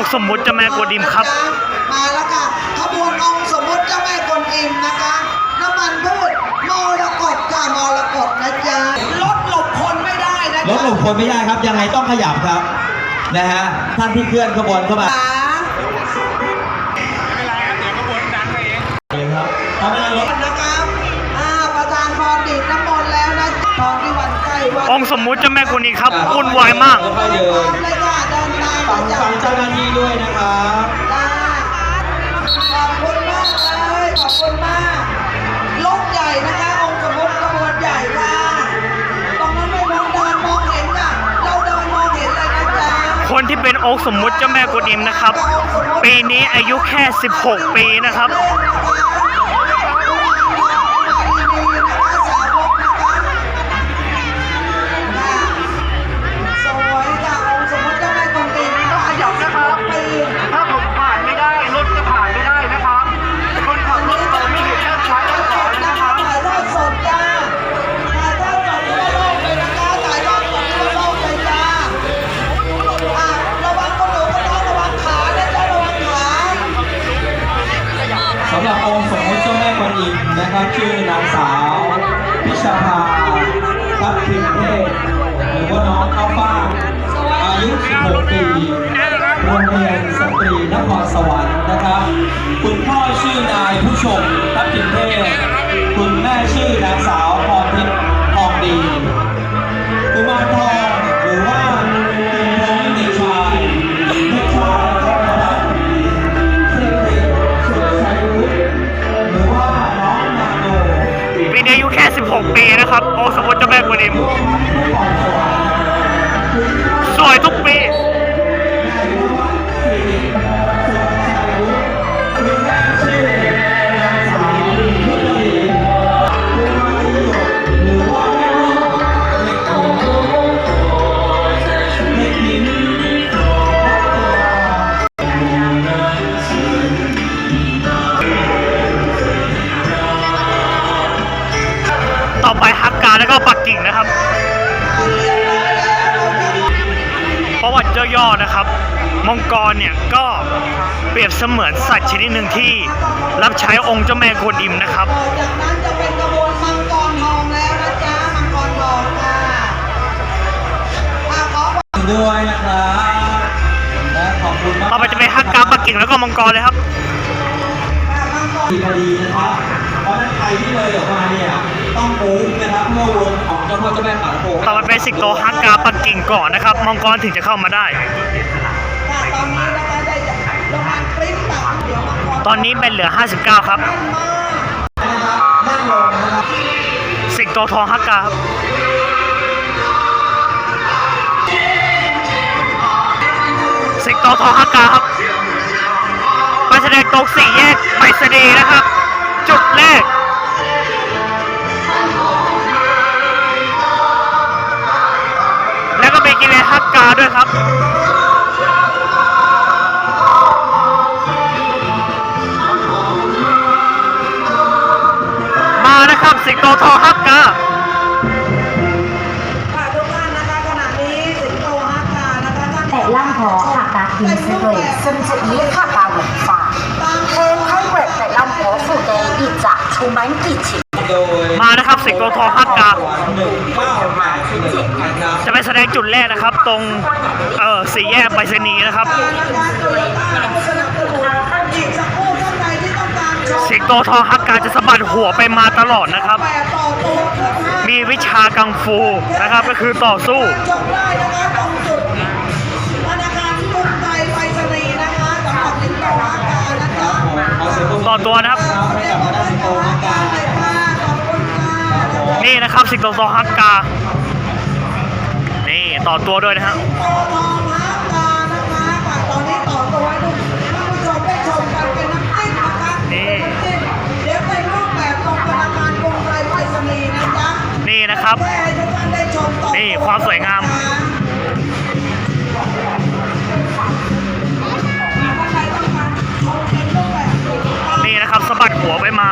องค์สมมุติเจ้าแม่กวนอิมครับ มาแล้วค่ะขบวนองค์สมมุติเจ้าแม่กวนอิมนะคะน้ำมันพืชมรกตค่ะมรกตนะจ๊ะรถหลบคนไม่ได้นะรจ๊ะถหลบคนไม่ได้ครับ ยังไงต้องขยับครับนะฮะท่านที่เคลื่อนขบวนเข้ามาขาเลยครับเอาไม่ได้รถนะครับอ่าประธานพรดีดน้ำมนต์แล้วนะตอนที่วันใกล้วันองค์สมมุติเจ้าแม่กวนอิมครับวุ่นวายมาก ค่อยๆเดิพร้อนมเลยค่ะเดินทางฟัมางจากฟังเจ้าหน้าที่ด้วยนะครับจ้าขอบคุณมากเลยขอบคุณมากรถใหญ่นะคะ องค์สมมุติขบวนใหญ่ค่ะตรงนั้นไม่มองเดินมองเห็นค่ะเราเดินมองเห็นเลยนะจ๊ะคนที่เป็นองค์สมมุติเจ้าแม่กวนอิมนะครับ ปีนี้อายุแค่ 16 ปีนะครับถ้า ครับคุณพ่อชื่อนายผู้ชมทัพทิมเทพคุณแม่ชื่อนางสาวพรทิพย์ทองดีกุมารทองหรือว่าคุณพงษ์เด็กชายเด็กชายทองรัตน์สิริสุดชัยวุฒิหรือว่าน้องนาโนปีนี้อายุแค่ 16 ปีนะครับองค์สมมุติเจ้าแม่กวนอิม ย่อๆนะครับ มังกรเนี่ยก็เปรียบเสมือนสัตว์ชนิดหนึ่งที่รับใช้องค์เจ้าแม่กวนอิมนะครับต่อจากนั้นจะเป็นกระบวนมังกรทองแล้วนะจ๊ะมังกรทองค่ะอะขอความด้วยนะครับและขอบคุณมากต่อไปจะเป็นฮักกาปักกิ่งแล้วก็มังกรเลยครับอะมังกรดีพอดีนะครับเพราะฉะนั้นใครที่เลยออกมาเนี่ย ต้องมุ้งนะครับเมื่อวนของเจ้าพ่อเจ้าแม่ปากโป่งต่อไปเป็นสิงโตฮักกาปักกิ่งก่อนนะครับ มังกรถึงจะเข้ามาได้ค่ะตอนนี้นะคะได้โรงงานปริ้นตัดเดี๋ยวมังกรตอนนี้เป็นเหลือ 59 ครับแน่นมากนะครับนั่งลงนะครับสิงโตทองฮักกาครับ สิงโตทองฮักกาครับไปแสดงตรงสี่แยกไปรษณีย์นะครับ จุดแรก กิเลสฮักกาด้วยครับมานะครับสิงโตทองฮักกาค่ะทุกท่านนะคะขณะนี้สิงโตฮักกาแต่ล่างหอค่ะตาอินเซเวซึ่งจะอีค่ะตาหวนฟ้าเพลงให้เกิดแต่ล่างหอสู่แดงอีจะชูมันกี่ชิ้ กาหนึ่งเก้าแปดหนึ่งนะครับจะไปแสดงจุดแรกนะครับ ตรงเออสี่แยกไปรษณีย์นะครับนะคะโตโยต้าผู้สนับสนุนอีกสักครู่ท่านใดที่ต้องการชมสิงโตทองฮักกาจะสะบัดหัวไปมาตลอดนะครับแปดต่อตัวขึ้นห้ามีวิชากังฟูนะครับก็คือต่อสู้ชมได้นะคะตรงจุดธนาคารกรุงไทยไปรษณีย์นะคะสำหรับสิงโตฮักกานะจ๊ะขอเสียงปรบมืต่อตัวนะครับ นี่นะครับสิงโตองฮักกา นี่ต่อตัวด้วยนะครับโตทองฮักกานะคะตอนนี้ต่อตัวให้ดูท่านผู้ชมได้ชมกันเป็นน้ำจิ้มนะคะนี่เดี๋ยวเป็นรูปแบบตรงธนาคารกรุงไทยไปรษณีย์นะจ๊ะนี่นะครับให้ทุกท่านได้ชมต่อนี่ความสวยงามนี่นะครับสะบัดหัวไปมา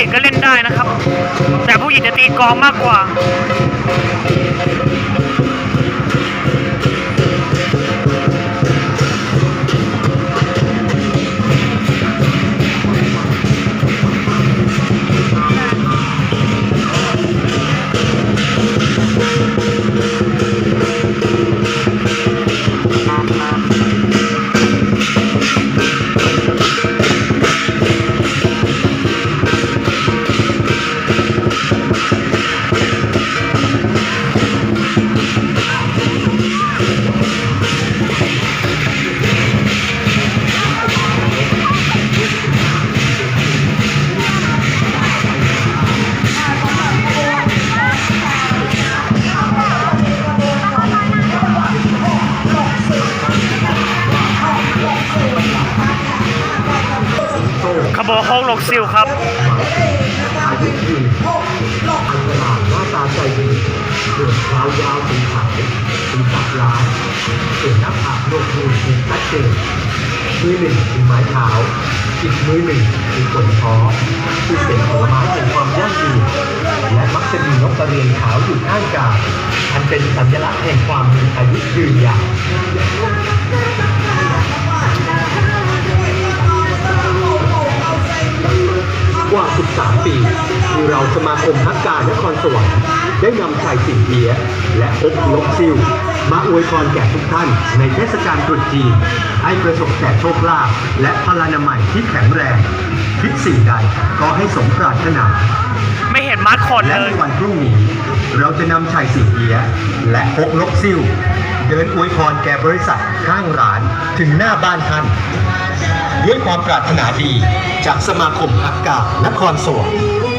ญิงก็เล่นได้นะครับ แต่ผู้หญิงจะตีกองมากกว่า ขบวนโฮกลกซิลครับหน้าตาใจดีส่วนเท้ายาวสีขาวสีสักล้านส่วนหน้าผากโลกนูนสีชัดเจนมือหนึ่งคือไม้เท้าอีกมือหนึ่งคือขนท้อซึ่เป็นผลไม้แห่งความยั่งยืนและมักจะมีนกกระเรียนขาวอยู่ข้างกายอันเป็นสัญลักษณ์แห่งความมีอายุยืนยาว ปีที่เราสมาคมฮักการนครสวรรค์ได้นำชายสิงเอียและอบลกซิลมาอวยพรแก่ทุกท่านในเทศกาลตรุษจีน ให้ประสบแต่โชคลาภและพลานามัยที่แข็งแรงคิดสิ่งใดก็ให้สมปรารถนา ไม่เห็นมาร์คคอดและเลในย วันพรุ่งนี้ เราจะนำชายสิงเอียและฮกลกซิลเดินอวยพรแก่บริษัทข้างร้านถึงหน้าบ้านท่าน ด้วยความปรารถนาดี จากสมาคมฮักกานครสวรรค์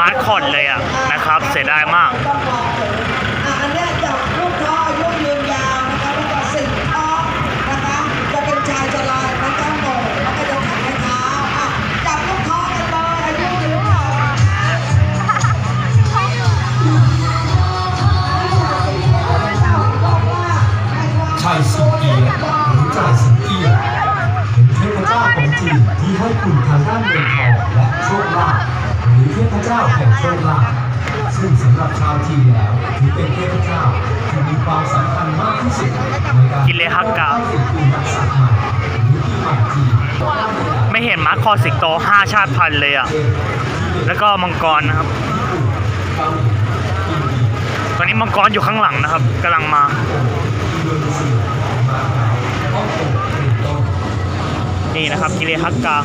มาร์คคอดเลยอะนะครับ เสียดายมากจับลูกท้ออายุยืนยาวแล้วก็สิ่งท้อนะคะจะเป็นชายรานะคะโหนแล้วก็จะขันเท้าจับลูกท้อกันเลยอายุยืนยาวชายสิงเอียะหรือจ่ายสิงเอียะเป็นเทพเจ้าของจีนที่ให้คุณทางด้านเงินทองและโชคลาภหรือเทพ เจ้าแห่งโชคลาภซึ่งสำหรับชาวจีนแล้วถือเป็นเทพเจ้าที่มีความสำคัญมากที่สุดในการกิเลฮักกาไม่เห็นมาร์คอสิงโต5ชาติพันธุ์เลยอะ แล้วก็มังกรนะครับ ตอนนี้มังกรอยู่ข้างหลังนะครับกำลังมานี่นะครับกิเลฮักกา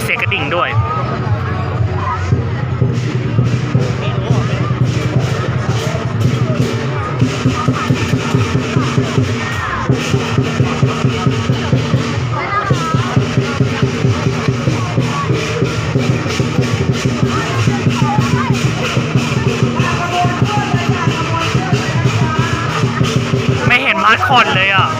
มีเสียงกระดิ่งด้วยไม่เห็นมาร์คอดเลยอะ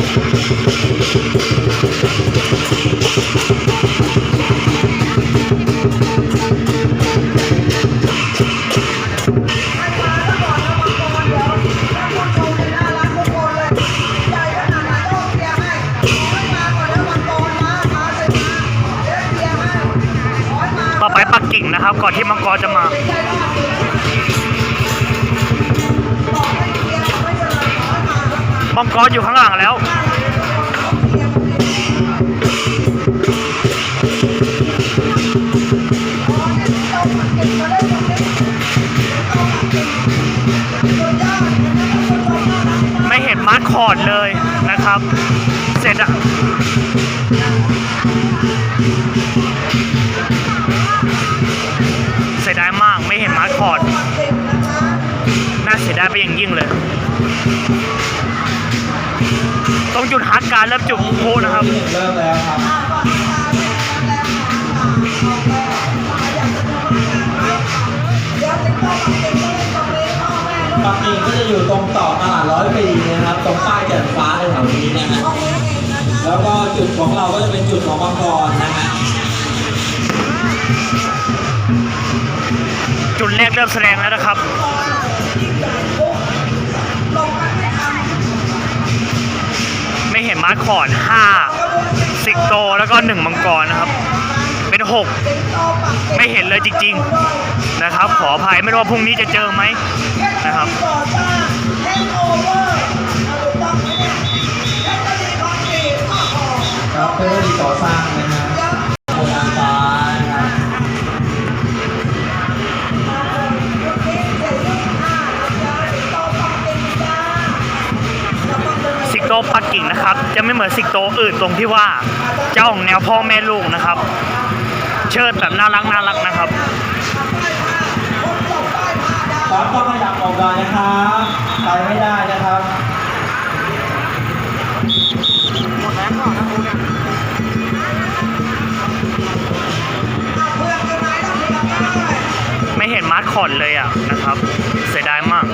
มังกรอยู่ข้างหลังแล้วไม่เห็นมาร์คคอร์ดเลยนะครับ เสร็จอะเสียดายมากไม่เห็นมาร์คคอร์ดน่าเสียดายไปอย่างยิ่งเลย ต้องจุดฮักการเริ่มจุดโพนะครับ เริ่มแล้วครับบางก็จะอยู่ตรงต่อตลาดร้อยปีนะครับ ตรงป้ายแจ่มฟ้าแถวนี้นะฮะแล้วก็จุดของเราก็จะเป็นจุดของมังกรนะฮะจุดแรกเริ่มแสดงแล้วนะครับ ไม่เห็นมาร์คคอร์ห้าสิกโตแล้วก็หนึ่งมังกรนะครับ เป็นหกไม่เห็นเลยจริง ๆนะครับ ขออภัยไม่รู้ว่าพรุ่งนี้จะเจอไหมนะครับครับเพื่อที่ก่อสร้างนะ โตปักกิ่งนะครับ จะไม่เหมือนสิกโตอื่นตรงที่ว่าจะออกแนวพ่อแม่ลูกนะครับ เชิดแบบน่ารักน่ารักนะครับตอนต้องขยับออกมานะครับไปไม่ได้นะครับไม่เห็นมาร์คคอร์ดเลยอะนะครับ เสียดายมาก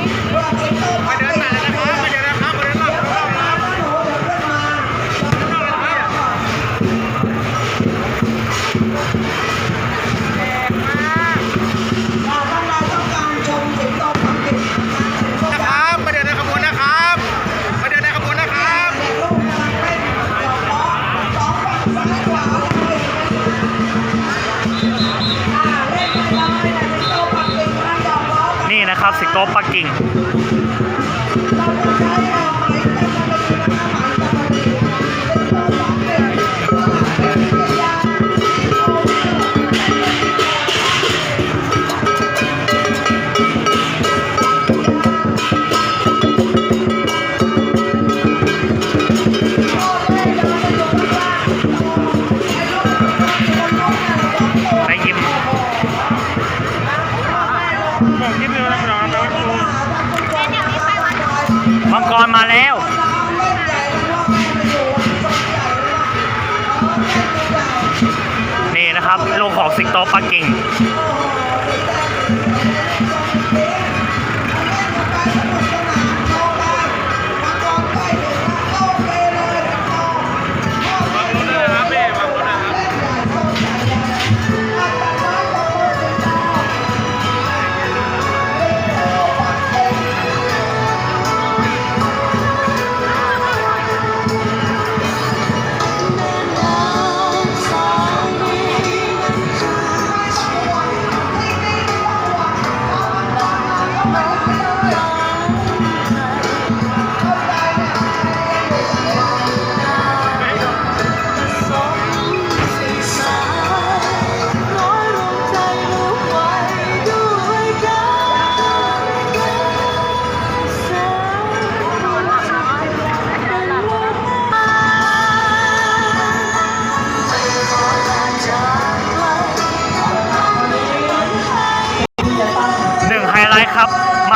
ลงของสิงโตปักกิ่ง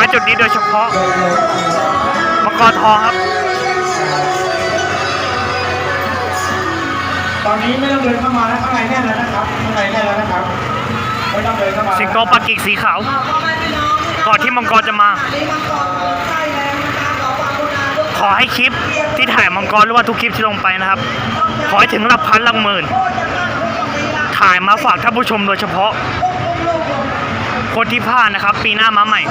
มาจุดนี้โดยเฉพาะมังกรทองครับ ตอนนี้ไม่ต้องเดินเข้ามาแล้วข้างในแน่แล้วนะครับข้างในแน่แล้วนะครับไม่ต้องเดินเข้ามาสิงโตปักกิ่งสีขาว ก่อนที่มังกรจะมา ขอให้คลิปที่ถ่ายมังกรหรือว่าทุกคลิปที่ลงไปนะครับ ขอให้ถึงหลักพันหลักหมื่น ถ่ายมาฝากท่านผู้ชมโดยเฉพาะ โคนที่พลาดนะครับ ปีหน้ามาใหม่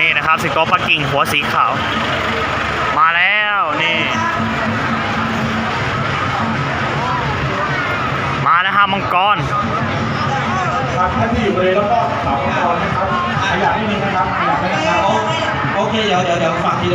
นี่นะครับสิงโตปักกิ่งหัวสีขาว มาแล้วนี่ มาแล้วครับามังกรครับท่านที่อยู่บริเวณรอบๆสามังกรนะครับขยับนิดนึงนะครับขยับไปนะครับโอเคเดี๋ยวเดี๋ยวเดี๋ยวฝากที